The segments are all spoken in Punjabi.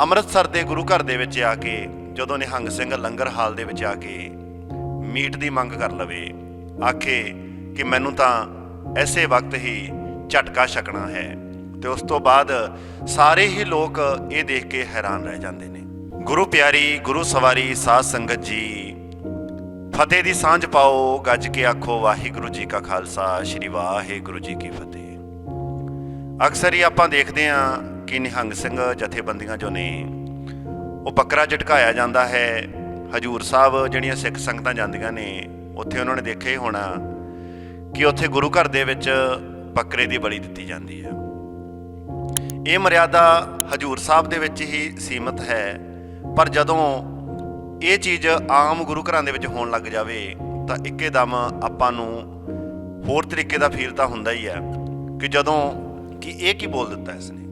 ਅੰਮ੍ਰਿਤਸਰ ਦੇ ਗੁਰੂ ਘਰ ਦੇ ਵਿੱਚ ਆ ਕੇ, ਜਦੋਂ ਨਿਹੰਗ ਸਿੰਘ ਲੰਗਰ ਹਾਲ ਦੇ ਵਿੱਚ ਆ ਕੇ ਮੀਟ ਦੀ ਮੰਗ ਕਰ ਲਵੇ, ਆਖੇ ਕਿ ਮੈਨੂੰ ਤਾਂ ਐਸੇ ਵਕਤ ਹੀ ਝਟਕਾ ਛਕਣਾ ਹੈ। ਤੇ ਉਸ ਤੋਂ ਬਾਅਦ ਸਾਰੇ ਹੀ ਲੋਕ ਇਹ ਦੇਖ ਕੇ ਹੈਰਾਨ ਰਹਿ ਜਾਂਦੇ ਨੇ। ਗੁਰੂ ਪਿਆਰੀ, ਗੁਰੂ ਸਵਾਰੀ, ਸਾਧ ਸੰਗਤ ਜੀ, ਫਤਿਹ ਦੀ ਸਾਂਝ ਪਾਓ, ਗੱਜ ਕੇ ਆਖੋ, ਵਾਹਿਗੁਰੂ ਜੀ ਕਾ ਖਾਲਸਾ, ਸ੍ਰੀ ਵਾਹਿਗੁਰੂ ਜੀ ਕੀ ਫਤਿਹ। ਅਕਸਰ ਹੀ ਆਪਾਂ ਦੇਖਦੇ ਹਾਂ ਕਿ ਨਿਹੰਗ ਸਿੰਘ ਜਥੇਬੰਦੀਆਂ ਜੋ ਨੇ ਉਹ ਬੱਕਰਾ ਝਟਕਾਇਆ ਜਾਂਦਾ ਹੈ। ਹਜੂਰ ਸਾਹਿਬ ਜਿਹੜੀਆਂ ਸਿੱਖ ਸੰਗਤਾਂ ਜਾਂਦੀਆਂ ਨੇ, ਉੱਥੇ ਉਹਨਾਂ ਨੇ ਦੇਖਿਆ ਹੀ ਹੋਣਾ ਕਿ ਉੱਥੇ ਗੁਰੂ ਘਰ ਦੇ ਵਿੱਚ ਬੱਕਰੇ ਦੀ ਬਲੀ ਦਿੱਤੀ ਜਾਂਦੀ ਹੈ। ਇਹ ਮਰਿਆਦਾ ਹਜੂਰ ਸਾਹਿਬ ਦੇ ਵਿੱਚ ਹੀ ਸੀਮਤ ਹੈ, ਪਰ ਜਦੋਂ ਇਹ ਚੀਜ਼ ਆਮ ਗੁਰੂ ਘਰਾਂ ਦੇ ਵਿੱਚ ਹੋਣ ਲੱਗ ਜਾਵੇ, ਤਾਂ ਇੱਕੇਦਮ ਆਪਾਂ ਨੂੰ ਹੋਰ ਤਰੀਕੇ ਦਾ ਫੀਲ ਤਾਂ ਹੁੰਦਾ ਹੀ ਹੈ ਕਿ ਜਦੋਂ ਕਿ ਇਹ ਕੀ ਬੋਲ ਦਿੱਤਾ ਇਸ ਨੇ?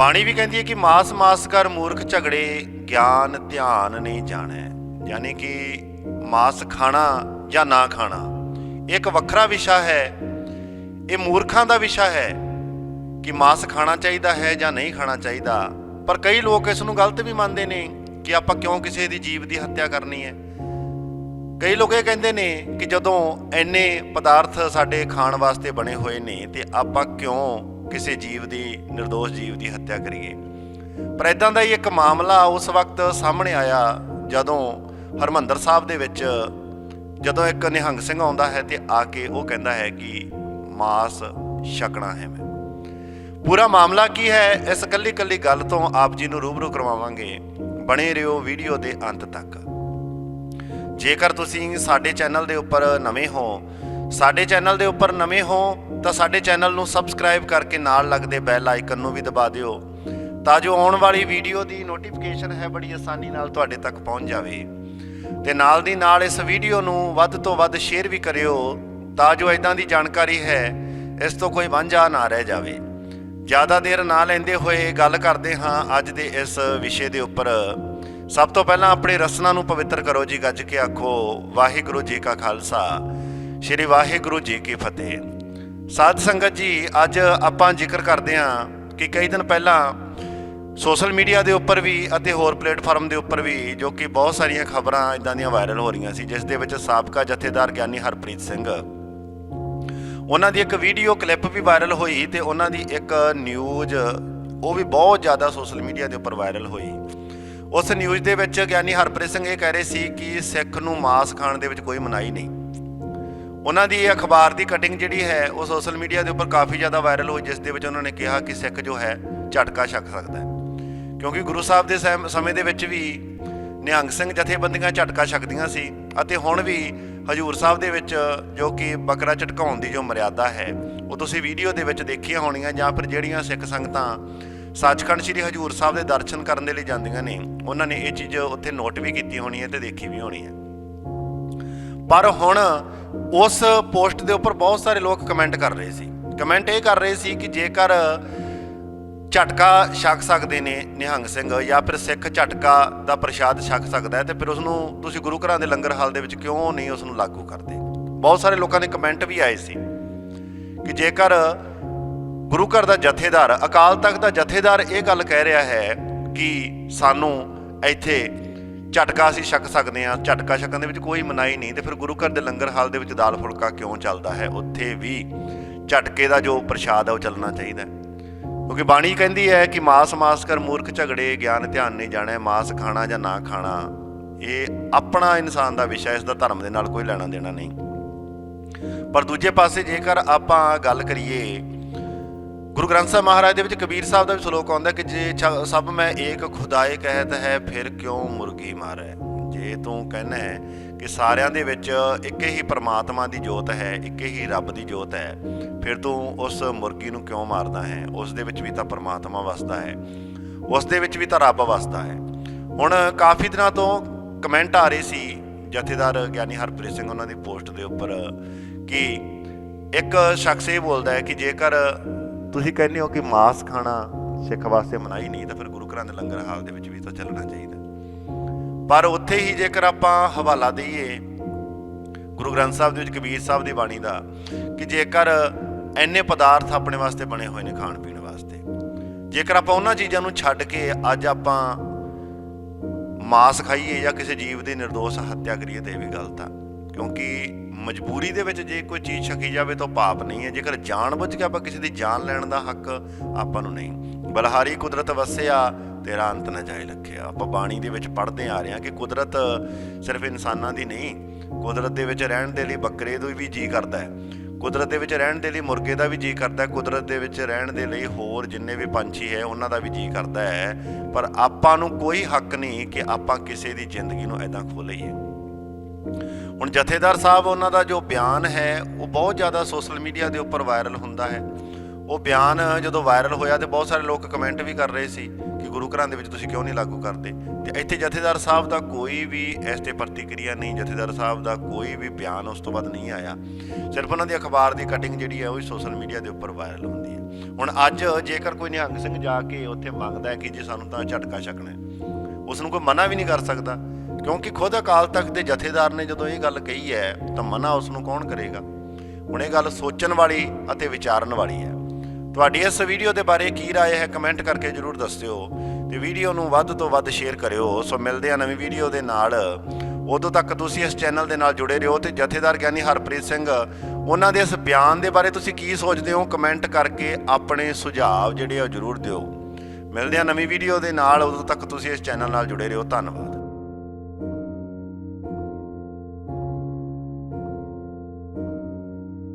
ਬਾਣੀ ਵੀ ਕਹਿੰਦੀ ਹੈ ਕਿ ਮਾਸ ਮਾਸ ਕਰ ਮੂਰਖ ਝਗੜੇ ਗਿਆਨ ਧਿਆਨ ਨਹੀਂ ਜਾਣੈ। ਯਾਨੀ ਕਿ ਮਾਸ ਖਾਣਾ ਜਾਂ ਨਾ ਖਾਣਾ ਇੱਕ ਵੱਖਰਾ ਵਿਸ਼ਾ ਹੈ। ਇਹ ਮੂਰਖਾਂ ਦਾ ਵਿਸ਼ਾ ਹੈ ਕਿ ਮਾਸ ਖਾਣਾ ਚਾਹੀਦਾ ਹੈ ਜਾਂ ਨਹੀਂ ਖਾਣਾ ਚਾਹੀਦਾ। ਪਰ ਕਈ ਲੋਕ ਇਸ ਨੂੰ ਗਲਤ ਵੀ ਮੰਨਦੇ ਨੇ ਕਿ ਆਪਾਂ ਕਿਉਂ ਕਿਸੇ ਦੀ ਜੀਵ ਦੀ ਹੱਤਿਆ ਕਰਨੀ ਹੈ। ਕਈ ਲੋਕ ਇਹ ਕਹਿੰਦੇ ਨੇ ਕਿ ਜਦੋਂ ਐਨੇ ਪਦਾਰਥ ਸਾਡੇ ਖਾਣ ਵਾਸਤੇ ਬਣੇ ਹੋਏ ਨੇ, ਤੇ ਆਪਾਂ ਕਿਉਂ ਕਿਸੇ ਜੀਵ ਦੀ નિર્ਦੋਸ਼ ਜੀਵ ਦੀ ਹੱਤਿਆ ਕਰੀਏ। ਪਰ ਇਦਾਂ ਦਾ ਹੀ ਇੱਕ ਮਾਮਲਾ ਉਸ ਵਕਤ ਸਾਹਮਣੇ ਆਇਆ, ਜਦੋਂ ਹਰਮੰਦਰ ਸਾਹਿਬ ਦੇ ਵਿੱਚ ਜਦੋਂ ਇੱਕ ਨਿਹੰਗ ਸਿੰਘ ਆਉਂਦਾ ਹੈ ਤੇ ਆ ਕੇ ਉਹ ਕਹਿੰਦਾ ਹੈ ਕਿ ਮਾਸ ਛਕਣਾ ਹੈ ਮੈਂ। ਪੂਰਾ ਮਾਮਲਾ ਕੀ ਹੈ? ਇਸ ਕੱਲੀ ਕੱਲੀ ਗੱਲ ਤੋਂ ਆਪ ਜੀ ਨੂੰ ਰੂਬਰੂ ਕਰਵਾਵਾਂਗੇ। ਬਣੇ ਰਹੋ ਵੀਡੀਓ ਦੇ ਅੰਤ ਤੱਕ। ਜੇਕਰ ਤੁਸੀਂ ਸਾਡੇ ਚੈਨਲ ਦੇ ਉੱਪਰ ਨਵੇਂ ਹੋ ਸਾਡੇ ਚੈਨਲ ਦੇ ਉੱਪਰ ਨਵੇਂ ਹੋ ਤਾਂ ਸਾਡੇ ਚੈਨਲ ਨੂੰ ਸਬਸਕ੍ਰਾਈਬ ਕਰਕੇ ਨਾਲ ਲੱਗਦੇ ਬੈਲ ਆਈਕਨ ਨੂੰ ਵੀ ਦਬਾ ਦਿਓ ਤਾਂ ਜੋ ਆਉਣ ਵਾਲੀ ਵੀਡੀਓ ਦੀ ਨੋਟੀਫਿਕੇਸ਼ਨ ਹੈ ਬੜੀ ਆਸਾਨੀ ਨਾਲ ਤੁਹਾਡੇ ਤੱਕ ਪਹੁੰਚ ਜਾਵੇ। ਤੇ ਨਾਲ ਦੀ ਨਾਲ ਇਸ ਵੀਡੀਓ ਨੂੰ ਵੱਧ ਤੋਂ ਵੱਧ ਸ਼ੇਅਰ ਵੀ ਕਰਿਓ ਤਾਂ ਜੋ ਇਦਾਂ ਦੀ ਜਾਣਕਾਰੀ ਹੈ, ਇਸ ਤੋਂ ਕੋਈ ਵਾਂਝਾ ਨਾ ਰਹਿ ਜਾਵੇ। ਜ਼ਿਆਦਾ ਦੇਰ ਨਾ ਲੈਂਦੇ ਹੋਏ ਗੱਲ ਕਰਦੇ ਹਾਂ ਅੱਜ ਦੇ ਇਸ ਵਿਸ਼ੇ ਦੇ ਉੱਪਰ। ਸਭ ਤੋਂ ਪਹਿਲਾਂ ਆਪਣੇ ਰਸਨਾ ਨੂੰ ਪਵਿੱਤਰ ਕਰੋ ਜੀ, ਗੱਜ ਕੇ ਆਖੋ, ਵਾਹਿਗੁਰੂ ਜੀ ਕਾ ਖਾਲਸਾ। ਸ੍ਰੀ ਵਾਹਿਗੁਰੂ ਜੀ ਕੀ ਫਤਿਹ। ਸਾਧ ਸੰਗਤ ਜੀ, ਅੱਜ ਆਪਾਂ ਜ਼ਿਕਰ ਕਰਦੇ ਹਾਂ ਕਿ ਕਈ ਦਿਨ ਪਹਿਲਾਂ ਸੋਸ਼ਲ ਮੀਡੀਆ ਦੇ ਉੱਪਰ ਵੀ ਅਤੇ ਹੋਰ ਪਲੇਟਫਾਰਮ ਦੇ ਉੱਪਰ ਵੀ ਜੋ ਕਿ ਬਹੁਤ ਸਾਰੀਆਂ ਖਬਰਾਂ ਇਦਾਂ ਦੀਆਂ ਵਾਇਰਲ ਹੋ ਰਹੀਆਂ ਸੀ, ਜਿਸ ਦੇ ਵਿੱਚ ਸਾਬਕਾ ਜਥੇਦਾਰ ਗਿਆਨੀ ਹਰਪ੍ਰੀਤ ਸਿੰਘ। ਉਹਨਾਂ ਦੀ ਇੱਕ ਵੀਡੀਓ ਕਲਿੱਪ ਵੀ ਵਾਇਰਲ ਹੋਈ ਤੇ ਉਹਨਾਂ ਦੀ ਇੱਕ ਨਿਊਜ਼, ਉਹ ਵੀ ਬਹੁਤ ਜ਼ਿਆਦਾ ਸੋਸ਼ਲ ਮੀਡੀਆ ਦੇ ਉੱਪਰ ਵਾਇਰਲ ਹੋਈ। ਉਸ ਨਿਊਜ਼ ਦੇ ਵਿੱਚ ਗਿਆਨੀ ਹਰਪ੍ਰੀਤ ਸਿੰਘ ਇਹ ਕਹਿ ਰਹੇ ਸੀ ਕਿ ਸਿੱਖ ਨੂੰ ਮਾਸ ਖਾਣ ਦੇ ਵਿੱਚ ਕੋਈ ਮਨਾਹੀ ਨਹੀਂ। ਉਹਨਾਂ ਦੀ ਇਹ ਅਖਬਾਰ ਦੀ ਕਟਿੰਗ ਜਿਹੜੀ ਹੈ, ਉਹ ਸੋਸ਼ਲ ਮੀਡੀਆ ਦੇ ਉੱਪਰ ਕਾਫੀ ਜ਼ਿਆਦਾ ਵਾਇਰਲ ਹੋਈ, ਜਿਸ ਦੇ ਵਿੱਚ ਉਹਨਾਂ ਨੇ ਕਿਹਾ ਕਿ ਸਿੱਖ ਜੋ ਹੈ, ਝਟਕਾ ਛਕ ਸਕਦਾ ਹੈ। ਕਿਉਂਕਿ ਗੁਰੂ ਸਾਹਿਬ ਦੇ ਸਮ- ਸਮੇਂ ਦੇ ਵਿੱਚ ਵੀ ਨਿਹੰਗ ਸਿੰਘ ਜਥੇਬੰਦੀਆਂ ਝਟਕਾ ਛਕਦੀਆਂ ਸੀ, ਅਤੇ ਹੁਣ ਵੀ ਹਜੂਰ ਸਾਹਿਬ ਦੇ ਵਿੱਚ ਜੋ ਕਿ ਬੱਕਰਾ ਝਟਕਾਉਣ ਦੀ ਜੋ ਮਰਿਆਦਾ ਹੈ, ਉਹ ਤੁਸੀਂ ਵੀਡੀਓ ਦੇ ਵਿੱਚ ਦੇਖੀਆਂ ਹੋਣੀਆਂ, ਜਾਂ ਫਿਰ ਜਿਹੜੀਆਂ ਸਿੱਖ ਸੰਗਤਾਂ ਸੱਚਖੰਡ ਸ੍ਰੀ ਹਜੂਰ ਸਾਹਿਬ ਦੇ ਦਰਸ਼ਨ ਕਰਨ ਦੇ ਲਈ ਜਾਂਦੀਆਂ ਨੇ, ਉਹਨਾਂ ਨੇ ਇਹ ਚੀਜ਼ ਉੱਥੇ ਨੋਟ ਵੀ ਕੀਤੀ ਹੋਣੀ ਹੈ ਤੇ ਦੇਖੀ ਵੀ ਹੋਣੀ ਹੈ। ਪਰ ਹੁਣ ਉਸ ਪੋਸਟ ਦੇ ਉੱਪਰ ਬਹੁਤ ਸਾਰੇ ਲੋਕ ਕਮੈਂਟ ਕਰ ਰਹੇ ਸੀ। ਕਮੈਂਟ ਇਹ ਕਰ ਰਹੇ ਸੀ ਕਿ ਜੇਕਰ ਝਟਕਾ ਛਕ ਸਕਦੇ ਨੇ ਨਿਹੰਗ ਸਿੰਘ ਜਾਂ ਫਿਰ ਸਿੱਖ ਝਟਕਾ ਦਾ ਪ੍ਰਸ਼ਾਦ ਛਕ ਸਕਦਾ ਹੈ ਤੇ ਫਿਰ ਉਸ ਨੂੰ ਤੁਸੀਂ ਗੁਰੂ ਘਰਾਂ ਦੇ ਲੰਗਰ ਹਾਲ ਦੇ ਵਿੱਚ ਕਿਉਂ ਨਹੀਂ ਉਸ ਨੂੰ ਲਾਗੂ ਕਰਦੇ? ਬਹੁਤ ਸਾਰੇ ਲੋਕਾਂ ਦੇ ਕਮੈਂਟ ਵੀ ਆਏ ਸੀ ਕਿ ਜੇਕਰ ਗੁਰੂ ਘਰ ਦਾ ਜਥੇਦਾਰ, ਅਕਾਲ ਤਖਤ ਦਾ ਜਥੇਦਾਰ ਇਹ ਗੱਲ ਕਹਿ ਰਿਹਾ ਹੈ ਕਿ ਸਾਨੂੰ ਇੱਥੇ ਝਟਕਾ ਅਸੀਂ ਛਕ ਸਕਦੇ ਹਾਂ, ਝਟਕਾ ਛਕਣ ਦੇ ਵਿੱਚ ਕੋਈ ਮਨਾਹੀ ਨਹੀਂ ਤੇ ਫਿਰ ਗੁਰੂ ਘਰ ਦੇ ਲੰਗਰ ਹਾਲ ਦੇ ਵਿੱਚ ਦਾਲ ਫੁਲਕਾ ਕਿਉਂ ਚੱਲਦਾ ਹੈ? ਉੱਥੇ ਵੀ ਝਟਕੇ ਦਾ ਜੋ ਪ੍ਰਸ਼ਾਦ ਹੈ ਉਹ ਚੱਲਣਾ ਚਾਹੀਦਾ ਹੈ। ਕਿਉਂਕਿ ਬਾਣੀ ਕਹਿੰਦੀ ਹੈ ਕਿ ਮਾਸ ਮਾਸ ਕਰ ਮੂਰਖ ਝਗੜੇ, ਗਿਆਨ ਧਿਆਨ ਨਹੀਂ ਜਾਣਾ, ਮਾਸ ਖਾਣਾ ਜਾਂ ਨਾ ਖਾਣਾ, ਇਹ ਆਪਣਾ ਇਨਸਾਨ ਦਾ ਵਿਸ਼ਾ ਇਸ ਦਾ ਧਰਮ ਦੇ ਨਾਲ ਕੋਈ ਲੈਣਾ ਦੇਣਾ ਨਹੀਂ। ਪਰ ਦੂਜੇ ਪਾਸੇ ਜੇਕਰ ਆਪਾਂ ਗੱਲ ਕਰੀਏ ਗੁਰੂ ਗ੍ਰੰਥ ਸਾਹਿਬ ਮਹਾਰਾਜ ਦੇ ਵਿੱਚ ਕਬੀਰ ਸਾਹਿਬ ਦਾ ਵੀ ਸ਼ਲੋਕ ਆਉਂਦਾ ਕਿ ਜੇ ਸਭ ਮੈਂ ਏਕ ਖੁਦਾਏ ਕਹਿਤ ਹੈ, ਫਿਰ ਕਿਉਂ ਮੁਰਗੀ ਮਾਰੈ? ਜੇ ਤੂੰ ਕਹਿੰਦਾ ਹੈ ਕਿ ਸਾਰਿਆਂ ਦੇ ਵਿੱਚ ਇੱਕ ਹੀ ਪਰਮਾਤਮਾ ਦੀ ਜੋਤ ਹੈ, ਇੱਕ ਹੀ ਰੱਬ ਦੀ ਜੋਤ ਹੈ, ਫਿਰ ਤੂੰ ਉਸ ਮੁਰਗੀ ਨੂੰ ਕਿਉਂ ਮਾਰਦਾ ਹੈ? ਉਸ ਦੇ ਵਿੱਚ ਵੀ ਤਾਂ ਪਰਮਾਤਮਾ ਵਸਦਾ ਹੈ, ਉਸ ਦੇ ਵਿੱਚ ਵੀ ਤਾਂ ਰੱਬ ਵਸਦਾ ਹੈ। ਹੁਣ ਕਾਫੀ ਦਿਨਾਂ ਤੋਂ ਕਮੈਂਟ ਆ ਰਹੇ ਸੀ ਜਥੇਦਾਰ ਗਿਆਨੀ ਹਰਪ੍ਰੀਤ ਸਿੰਘ ਉਹਨਾਂ ਦੀ ਪੋਸਟ ਦੇ ਉੱਪਰ ਕਿ ਇੱਕ ਸ਼ਖਸ ਇਹ ਬੋਲਦਾ ਹੈ ਕਿ ਜੇਕਰ ਤੁਸੀਂ ਕਹਿੰਦੇ ਹੋ ਕਿ ਮਾਸ ਖਾਣਾ ਸਿੱਖ ਵਾਸਤੇ ਮਨਾਹੀ ਨਹੀਂ, ਤਾਂ ਫਿਰ ਗੁਰੂ ਘਰਾਂ ਦੇ ਲੰਗਰ ਹਾਲ ਦੇ ਵਿੱਚ ਵੀ ਤਾਂ ਚੱਲਣਾ ਚਾਹੀਦਾ। ਪਰ ਉੱਥੇ ਹੀ ਜੇਕਰ ਆਪਾਂ ਹਵਾਲਾ ਦਈਏ, ਗੁਰੂ ਗ੍ਰੰਥ ਸਾਹਿਬ ਦੇ ਵਿੱਚ, ਕਬੀਰ ਸਾਹਿਬ ਦੀ ਬਾਣੀ ਦਾ, ਕਿ ਜੇਕਰ ਐਨੇ ਪਦਾਰਥ ਆਪਣੇ ਵਾਸਤੇ ਬਣੇ ਹੋਏ ਨੇ ਖਾਣ ਪੀਣ ਵਾਸਤੇ, ਜੇਕਰ ਆਪਾਂ ਉਹਨਾਂ ਚੀਜ਼ਾਂ ਨੂੰ ਛੱਡ ਕੇ ਅੱਜ ਆਪਾਂ ਮਾਸ ਖਾਈਏ ਜਾਂ ਕਿਸੇ ਜੀਵ ਦੀ નિર્ਦੋਸ਼ ਹੱਤਿਆ ਕਰੀਏ, ਤੇ ਇਹ ਵੀ ਗਲਤ ਆ। ਕਿਉਂਕਿ ਮਜਬੂਰੀ ਦੇ ਵਿੱਚ ਜੇ ਕੋਈ ਚੀਜ਼ ਛਕੀ ਜਾਵੇ ਤਾਂ ਪਾਪ ਨਹੀਂ ਹੈ। ਜੇਕਰ ਜਾਣਬੁੱਝ ਕੇ ਆਪਾਂ ਕਿਸੇ ਦੀ ਜਾਨ ਲੈਣ ਦਾ ਹੱਕ ਆਪਾਂ ਨੂੰ ਨਹੀਂ। ਬਲਹਾਰੀ ਕੁਦਰਤ ਵਸਿਆ, ਤੇਰਾ ਅੰਤ ਨਾ ਜਾਏ ਲਖਿਆ। ਆਪਾਂ ਬਾਣੀ ਦੇ ਵਿੱਚ ਪੜ੍ਹਦੇ ਆ ਰਹੇ ਹਾਂ ਕਿ ਕੁਦਰਤ ਸਿਰਫ ਇਨਸਾਨਾਂ ਦੀ ਨਹੀਂ, ਕੁਦਰਤ ਦੇ ਵਿੱਚ ਰਹਿਣ ਦੇ ਲਈ ਬੱਕਰੇ ਦਾ ਵੀ ਜੀ ਕਰਦਾ ਹੈ। ਕੁਦਰਤ ਦੇ ਵਿੱਚ ਰਹਿਣ ਦੇ ਲਈ ਮੁਰਗੇ ਦਾ ਵੀ ਜੀ ਕਰਦਾ ਹੈ। ਕੁਦਰਤ ਦੇ ਵਿੱਚ ਰਹਿਣ ਦੇ ਲਈ ਹੋਰ ਜਿੰਨੇ ਵੀ ਪੰਛੀ ਹੈ, ਉਹਨਾਂ ਦਾ ਵੀ ਜੀ ਕਰਦਾ ਹੈ। ਪਰ ਆਪਾਂ ਨੂੰ ਕੋਈ ਹੱਕ ਨਹੀਂ ਕਿ ਆਪਾਂ ਕਿਸੇ ਦੀ ਜ਼ਿੰਦਗੀ ਨੂੰ ਐਦਾਂ ਖੋ ਲਈਏ। ਹੁਣ ਜਥੇਦਾਰ ਸਾਹਿਬ, ਉਹਨਾਂ ਦਾ ਜੋ ਬਿਆਨ ਹੈ, ਉਹ ਬਹੁਤ ਜ਼ਿਆਦਾ ਸੋਸ਼ਲ ਮੀਡੀਆ ਦੇ ਉੱਪਰ ਵਾਇਰਲ ਹੁੰਦਾ ਹੈ। ਉਹ ਬਿਆਨ ਜਦੋਂ ਵਾਇਰਲ ਹੋਇਆ ਤੇ ਬਹੁਤ ਸਾਰੇ ਲੋਕ ਕਮੈਂਟ ਵੀ ਕਰ ਰਹੇ ਸੀ ਕਿ ਗੁਰੂ ਘਰਾਂ ਦੇ ਵਿੱਚ ਤੁਸੀਂ ਕਿਉਂ ਨਹੀਂ ਲਾਗੂ ਕਰਦੇ? ਤੇ ਇੱਥੇ ਜਥੇਦਾਰ ਸਾਹਿਬ ਦਾ ਕੋਈ ਵੀ ਇਸ ਤੇ ਪ੍ਰਤੀਕਿਰਿਆ ਨਹੀਂ, ਜਥੇਦਾਰ ਸਾਹਿਬ ਦਾ ਕੋਈ ਵੀ ਬਿਆਨ ਉਸ ਤੋਂ ਬਾਅਦ ਨਹੀਂ ਆਇਆ। ਸਿਰਫ ਉਹਨਾਂ ਦੀ ਅਖਬਾਰ ਦੀ ਕਟਿੰਗ ਜਿਹੜੀ ਹੈ, ਉਹ ਸੋਸ਼ਲ ਮੀਡੀਆ ਦੇ ਉੱਪਰ ਵਾਇਰਲ ਹੁੰਦੀ ਹੈ। ਹੁਣ ਅੱਜ ਜੇਕਰ ਕੋਈ ਨਿਹੰਗ ਸਿੰਘ ਜਾ ਕੇ ਉੱਥੇ ਮੰਗਦਾ ਹੈ ਕਿ ਜੇ ਸਾਨੂੰ ਤਾਂ ਝਟਕਾ ਛਕਣਾ ਹੈ ਉਸ ਨੂੰ ਕੋਈ ਮਨਾ ਵੀ ਨਹੀਂ ਕਰ ਸਕਦਾ। ਕਿਉਂਕਿ ਖੁਦ ਅਕਾਲ ਤਖਤ ਦੇ ਜਥੇਦਾਰ ਨੇ ਜਦੋਂ ਇਹ ਗੱਲ ਕਹੀ ਹੈ ਤਾਂ ਮਨਾ ਉਸ ਨੂੰ ਕੌਣ ਕਰੇਗਾ ਹੁਣ ਇਹ ਗੱਲ ਸੋਚਣ ਵਾਲੀ ਅਤੇ ਵਿਚਾਰਨ ਵਾਲੀ ਹੈ ਤੁਹਾਡੀ ਇਸ ਵੀਡੀਓ ਦੇ ਬਾਰੇ ਕੀ رائے ਹੈ ਕਮੈਂਟ ਕਰਕੇ ਜਰੂਰ ਦੱਸਿਓ ਤੇ ਵੀਡੀਓ ਨੂੰ ਵੱਧ ਤੋਂ ਵੱਧ ਸ਼ੇਅਰ ਕਰਿਓ ਸੋ ਮਿਲਦੇ ਆ ਨਵੀਂ ਵੀਡੀਓ ਦੇ ਨਾਲ ਉਦੋਂ ਤੱਕ ਤੁਸੀਂ ਇਸ ਚੈਨਲ ਦੇ ਨਾਲ ਜੁੜੇ ਰਹੋ ਤੇ ਜਥੇਦਾਰ ਗਿਆਨੀ ਹਰਪ੍ਰੀਤ ਸਿੰਘ ਉਹਨਾਂ ਦੇ ਇਸ ਬਿਆਨ ਦੇ ਬਾਰੇ ਤੁਸੀਂ ਕੀ ਸੋਚਦੇ ਹੋ ਕਮੈਂਟ ਕਰਕੇ ਆਪਣੇ ਸੁਝਾਅ ਜਿਹੜੇ ਆ ਉਹ ਜਰੂਰ ਦਿਓ ਮਿਲਦੇ ਆ ਨਵੀਂ ਵੀਡੀਓ ਦੇ ਨਾਲ ਉਦੋਂ ਤੱਕ ਤੁਸੀਂ ਇਸ ਚੈਨਲ ਨਾਲ ਜੁੜੇ ਰਹੋ ਧੰਨਵਾਦ